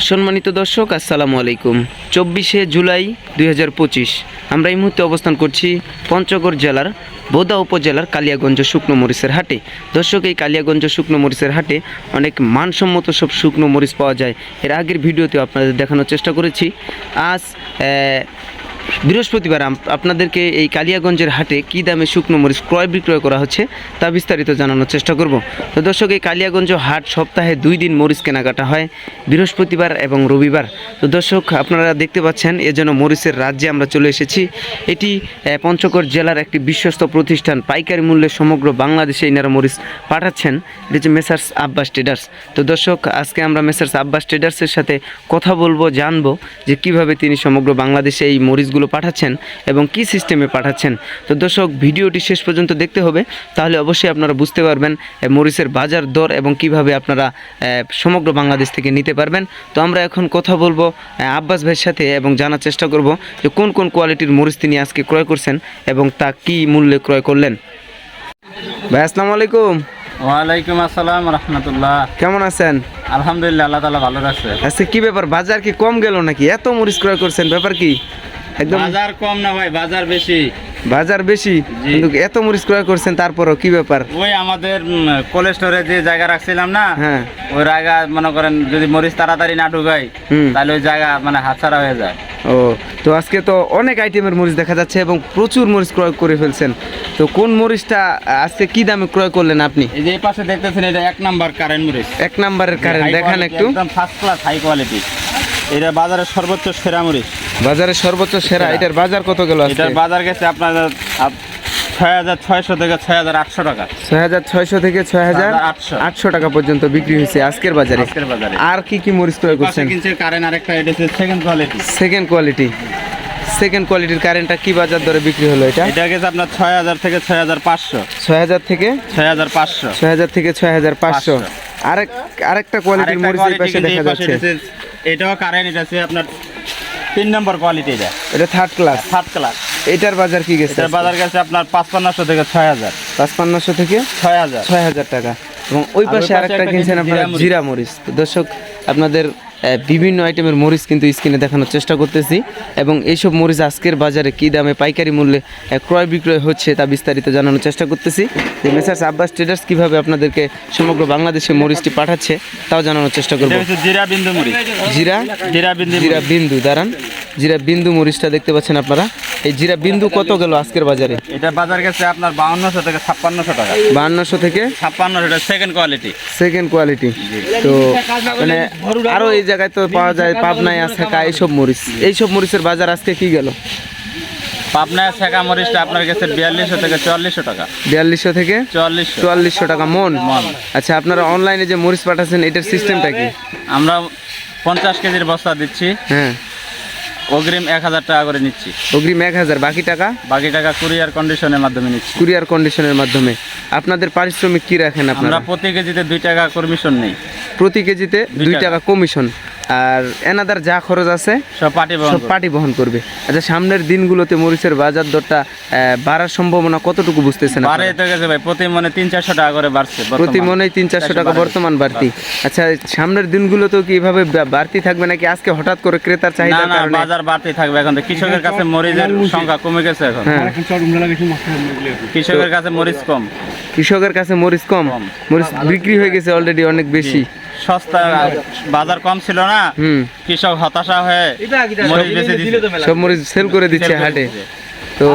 সম্মানিত দর্শক, আসসালামু আলাইকুম। চব্বিশে জুলাই দুই হাজার পঁচিশ, আমরা এই মুহূর্তে অবস্থান করছি পঞ্চগড় জেলার বোদা উপজেলার কালিয়াগঞ্জ শুকনো মরিচের হাটে। দর্শক, এই কালিয়াগঞ্জ শুকনো মরিচের হাটে অনেক মানসম্মত সব শুকনো মরিচ পাওয়া যায়। এর আগের ভিডিওতে আপনাদের দেখানোর চেষ্টা করেছি। আজ বৃহস্পতিবার আপনাদেরকে এই কালিয়াগঞ্জের হাটে কী দামে শুকনো মরিচ ক্রয় বিক্রয় করা হচ্ছে তা বিস্তারিত জানানোর চেষ্টা করব। তো দর্শক, এই কালিয়াগঞ্জ হাট সপ্তাহে দুই দিন মরিচ কেনাকাটা হয় বৃহস্পতিবার এবং রবিবার। তো দর্শক, আপনারা দেখতে পাচ্ছেন, এ যেন মরিচের রাজ্যে আমরা চলে এসেছি। এটি পঞ্চগড় জেলার একটি বিশ্বস্ত প্রতিষ্ঠান। পাইকারি মূল্যে সমগ্র বাংলাদেশে ইনারা মরিচ পাঠাচ্ছেন। এটি হচ্ছে মেসার্স আব্বাস ট্রেডার্স। তো দর্শক, আজকে আমরা মেসার্স আব্বাস ট্রেডার্সের সাথে কথা বলব, জানব যে কীভাবে তিনি সমগ্র বাংলাদেশে এই মরিচগুলো পাঠাচ্ছেন এবং কি সিস্টেমে পাঠাচ্ছেন। তো দর্শক ভিডিওটি শেষ পর্যন্ত দেখতে হবে। তাহলে অবশ্যই আপনারা বুঝতে পারবেন মরিচের বাজার দর এবং কীভাবে আপনারা সমগ্র বাংলাদেশ থেকে নিতে পারবেন। তো আমরা এখন কথা বলব আব্বাস ভাইয়ের সাথে এবং জানার চেষ্টা করব যে কোন কোন কোয়ালিটির মরিচ তিনি আজকে ক্রয় করছেন এবং তা কি মূল্যে ক্রয় করলেন। ভাই আসসালামু আলাইকুম। ওয়ালাইকুম আসসালাম রহমতুল্লাহ। কেমন আছেন? আলহামদুলিল্লাহ আল্লাহ তালা ভালো রাখছে আজকে কি ব্যাপার? বাজার কি কম গেল নাকি? এত মরিচ ক্রয় করছেন ব্যাপার কি? একদম। বাজার কম না ভাই বাজার বেশি। বাজার বেশি। কিন্তু এত মরিচ ক্রয় করছেন তারপরও কি ব্যাপার? ওই আমাদের কোল্ড স্টোরে যে জায়গা রাখছিলাম না হ্যাঁ। ওই জায়গা মনে করেন যদি মরিচ তাড়াতাড়ি না ঢুকাই তাহলে ওই জায়গা মানে হাতছাড়া হয়ে যায়। ও তো আজকে তো অনেক আইটেমের মরিচ দেখা যাচ্ছে এবং প্রচুর মরিচ ক্রয় করে ফেলছেন। তো কোন মরিচটা আজকে কি দামে ক্রয় করলেন আপনি? এই যে এই পাশে দেখতেছেন এটা এক নাম্বার কারেন্ট মরিচ। এক নাম্বারের কারেন্ট দেখান একটু। একদম ফার্স্ট ক্লাস হাই কোয়ালিটি এটা বাজারের সর্বোচ্চ সেরা মরিচ। বাজারে সর্বোচ্চ সেরা। এটার বাজার কত গেল এটার বাজার গেছে আপনার ছয় হাজার ছয়শো থেকে ছয় হাজার আটশো টাকা ছয় হাজার ছয়শো থেকে ছয় হাজার 6,800 আটশো টাকা পর্যন্ত বিক্রি হয়েছে আজকের বাজারে আজকের বাজারে আর কি কি মরিচ ক্রয় পাশে করছেন কারেন্ট আরেকটা এটা second quality second quality second কোয়ালিটির কারেন্টটা কি বাজার দরে বিক্রি হলো এটা এটা গেছে আপনার ছয় হাজার থেকে ছয় হাজার পাঁচশো ছয় হাজার থেকে ছয় হাজার পাঁচশো ছয় হাজার থেকে ছয় হাজার পাঁচশো আরেক আরেকটা কোয়ালিটির পাশে দেখা যাচ্ছে এটাও কারেন্ট এটা আপনার তিন নম্বর কোয়ালিটি এটা। এটা থার্ড ক্লাস থার্ড ক্লাস এটার বাজার কি গেছে? এটার বাজার গেছে আপনার পাঁচপান্নশো থেকে ছয় হাজার পাঁচপান্নশো থেকে ছয় হাজার ছয় হাজার টাকা। এবং ওই পাশে আরেকটা কিনছেন কিনছি আপনারা জিরা মরিচ। দর্শক আপনাদের বিভিন্ন আইটেমের মরিচ কিন্তু স্ক্রিনে দেখানোর চেষ্টা করতেছি। এবং এইসব মরিচ আজকের বাজারে কী দামে পাইকারি মূল্যে ক্রয় বিক্রয় হচ্ছে তা বিস্তারিত জানানোর চেষ্টা করতেছি। যে মেসার্স আব্বাস ট্রেডার্স কীভাবে আপনাদেরকে সমগ্র বাংলাদেশে মরিচটি পাঠাচ্ছে তাও জানানোর চেষ্টা করব। জিরা বিন্দু মরিচ। জিরা? জিরা বিন্দু জিরা বিন্দু দাঁড়ান। জিরা বিন্দু মরিচটা দেখতে পাচ্ছেন আপনারা। এই জিরা বিন্দু কত গেল আজকের বাজারে? এটা বাজার গেছে আপনার বাউন্নশো থেকে ছাপ্পান্নশো টাকা। বাহান্নশো থেকে? ছাপ্পান্নশো এটা সেকেন্ড কোয়ালিটি সেকেন্ড কোয়ালিটি তো মানে আরও এই জায়গায় তো পাওয়া যায় পাবনায় আছে কা এইসব মরিচ। এইসব মরিচের বাজার আজকে কি গেল? পাবনায় শেখা মরিচটা আপনার গেছে বিয়াল্লিশশো থেকে চুয়াল্লিশশো টাকা। বিয়াল্লিশশো থেকে? চুয়াল্লিশশো। চুয়াল্লিশশো টাকা মন? মন। আচ্ছা আপনারা অনলাইনে যে মরিচ পাঠাচ্ছেন এটার সিস্টেমটা কি? আমরা পঞ্চাশ কেজির বস্তা দিচ্ছি। হ্যাঁ। অগ্রিম এক হাজার টাকা করে নিচ্ছি। অগ্রিম এক হাজার বাকি টাকা? বাকি টাকা কুরিয়ার কন্ডিশনের মাধ্যমে নিচ্ছি। কুরিয়ার কন্ডিশনের মাধ্যমে। আপনাদের পারিশ্রমিক কি রাখেন আপনারা? প্রতি কেজিতে দুই টাকা কমিশন নেই। প্রতি কেজিতে দুই। টাকা কমিশন। আর এনাদার যা খরচ আছে সব পার্টি বহন সব পার্টি বহন করবে। আচ্ছা সামনের দিনগুলোতে মরিচের বাজার দরটা বাড়ার সম্ভাবনা কতটুকু বুঝতেছেন বাড়ে তো গেছে ভাই প্রতি মনে তিন চারশো টাকা করে বাড়ছে প্রতি মনে তিন চারশো টাকা বর্তমান বাড়তি। আচ্ছা সামনের দিনগুলো তো কি এভাবে বাড়তি থাকবে নাকি আজকে হঠাৎ করে ক্রেতার না কারণে? বাজার বাড়তে থাকবে এখন কৃষকের কাছে মরিচের সংখ্যা কমে গেছে এখন। হ্যাঁ। কৃষকের কাছে মরিচ কম। কৃষকের কাছে মরিচ কম। মরিচ বিক্রি হয়ে গেছে অলরেডি অনেক বেশি। সস্তা বাজার কম ছিল না কৃষক হতাশা হয়ে মরিচ দিচ্ছে সব মরিচ সেল করে দিচ্ছে হাটে। তো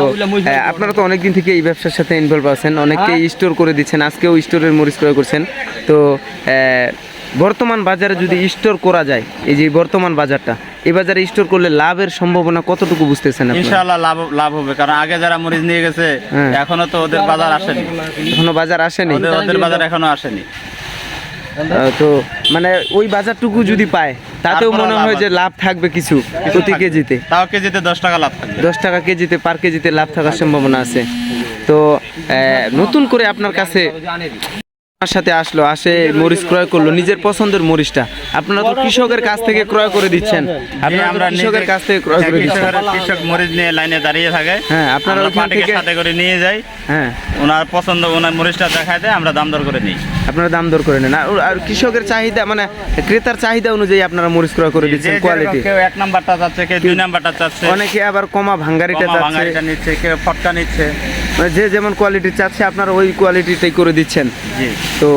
আপনারা তো অনেকদিন থেকে এই ব্যবসার সাথে ইনভলভ আছেন অনেকেই স্টোর করে দিচ্ছেন আজকেও স্টোরের মরিচ ক্রয় করছেন। তো আহ, বর্তমান বাজারে যদি স্টোর করা যায় এই যে বর্তমান বাজারটা এই বাজারে স্টোর করলে লাভের সম্ভাবনা কতটুকু বুঝতেছেন ইনশাআল্লাহ লাভ লাভ হবে কারণ আগে যারা মরিচ নিয়ে গেছে হ্যাঁ। এখনও তো ওদের বাজার আসেনি। এখনও বাজার আসেনি? ওদের বাজার এখনও আসেনি। তো মানে ওই বাজারটুকু যদি পায় তাতেও মনে হয় যে লাভ থাকবে কিছু প্রতি কেজিতে। তাও কেজিতে দশ টাকা লাভ থাকবে। দশ টাকা কেজিতে পার কেজিতে লাভ থাকার সম্ভাবনা আছে। তো আহ, নতুন করে আপনার কাছে আমার সাথে আসলো আসে মরিচ ক্রয় করল নিজের পছন্দের মরিচটা। আপনারা তো কৃষকের কাছ থেকে ক্রয় করে দিচ্ছেন। আপনারা আমরা কৃষকের কাছ থেকে ক্রয় করে দিচ্ছেন। কৃষক মরিচ নিয়ে লাইনে দাঁড়িয়ে থাকে। হ্যাঁ, আপনারা পার্টিকে থেকে- সাথে করে নিয়ে যাই। হ্যাঁ। ওনার পছন্দ ওনার মরিচটা দেখায় দেয় আমরা দাম দর করে নিই। আপনারা দাম দর করে নেন। আর কৃষকের চাহিদা মানে ক্রেতার চাহিদা অনুযায়ী আপনারা মরিচ ক্রয় করে দিচ্ছেন কোয়ালিটি কেউ এক নাম্বারটা চাচ্ছে কেউ দুই নাম্বারটা চাচ্ছে। অনেকে আবার কমা ভাঙ্গারিটা চাচ্ছে। ভাঙারিটা নিচ্ছে কেউ ফটকা নিচ্ছে। মানে যে যেমন কোয়ালিটি চাচ্ছে আপনারা ওই কোয়ালিটিটাই করে দিচ্ছেন। তো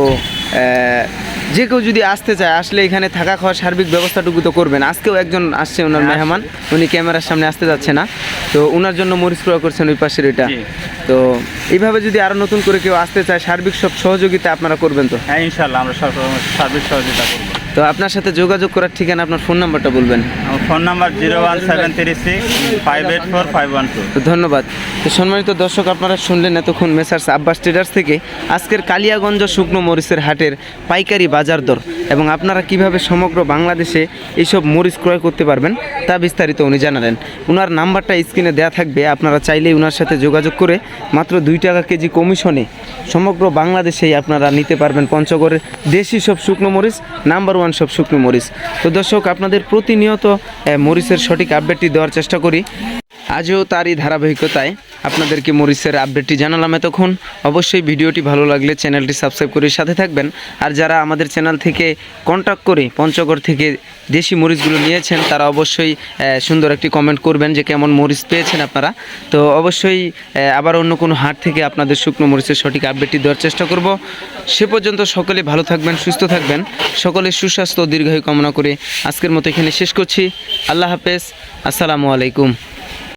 যে কেউ যদি আসতে চায় আসলে এখানে থাকা খাওয়ার সার্বিক ব্যবস্থাটুকু তো করবেন। আজকেও একজন আসছে ওনার হ্যাঁ, মেহমান। উনি ক্যামেরার সামনে আসতে যাচ্ছে না। তো ওনার জন্য মরিচ ক্রয় করছেন ওই পাশের এটা। তো এইভাবে যদি আরও নতুন করে কেউ আসতে চায় সার্বিক সব সহযোগিতা আপনারা করবেন তো? হ্যাঁ ইনশাল্লাহ আমরা সার্বিক সহযোগিতা করব। তো আপনার সাথে যোগাযোগ করার ঠিকানা আপনার ফোন নাম্বারটা বলবেন। আমার phone number zero one seven three six five eight four five one two. তো ধন্যবাদ। তো সম্মানিত দর্শক আপনারা শুনলেন এতক্ষণ মেসার্স আব্বাস ট্রেডার্স থেকে আজকের কালিয়াগঞ্জ শুকনো মরিচের হাটের পাইকারি বাজার দর এবং আপনারা কীভাবে সমগ্র বাংলাদেশে এইসব মরিচ ক্রয় করতে পারবেন তা বিস্তারিত উনি জানালেন। ওনার নাম্বারটা স্ক্রিনে দেওয়া থাকবে, আপনারা চাইলেই ওনার সাথে যোগাযোগ করে মাত্র দুই টাকা কেজি কমিশনে সমগ্র বাংলাদেশেই আপনারা নিতে পারবেন পঞ্চগড়ের দেশি সব শুকনো মরিচ, নাম্বার ওয়ান সব শুকনো মরিচ। তো দর্শক, আপনাদের প্রতিনিয়ত মরিচের সঠিক আপডেটটি দেওয়ার চেষ্টা করি। আজও তারই ধারাবাহিকতায় আপনাদেরকে মরিচের আপডেটটি জানালাম এতক্ষণ। অবশ্যই ভিডিওটি ভালো লাগলে চ্যানেলটি সাবস্ক্রাইব করে সাথে থাকবেন। আর যারা আমাদের চ্যানেল থেকে কন্ট্যাক্ট করে পঞ্চগড় থেকে দেশি মরিচগুলো নিয়েছেন, তারা অবশ্যই সুন্দর একটি কমেন্ট করবেন যে কেমন মরিচ পেয়েছেন আপনারা। তো অবশ্যই আবার অন্য কোনো হাট থেকে আপনাদের শুকনো মরিচের সঠিক আপডেটটি দেওয়ার চেষ্টা করব। সে পর্যন্ত সকলে ভালো থাকবেন, সুস্থ থাকবেন। সকলে সুস্বাস্থ্য দীর্ঘায়ু কামনা করে আজকের মতো এখানে শেষ করছি। আল্লাহ হাফেজ। আসসালামু আলাইকুম।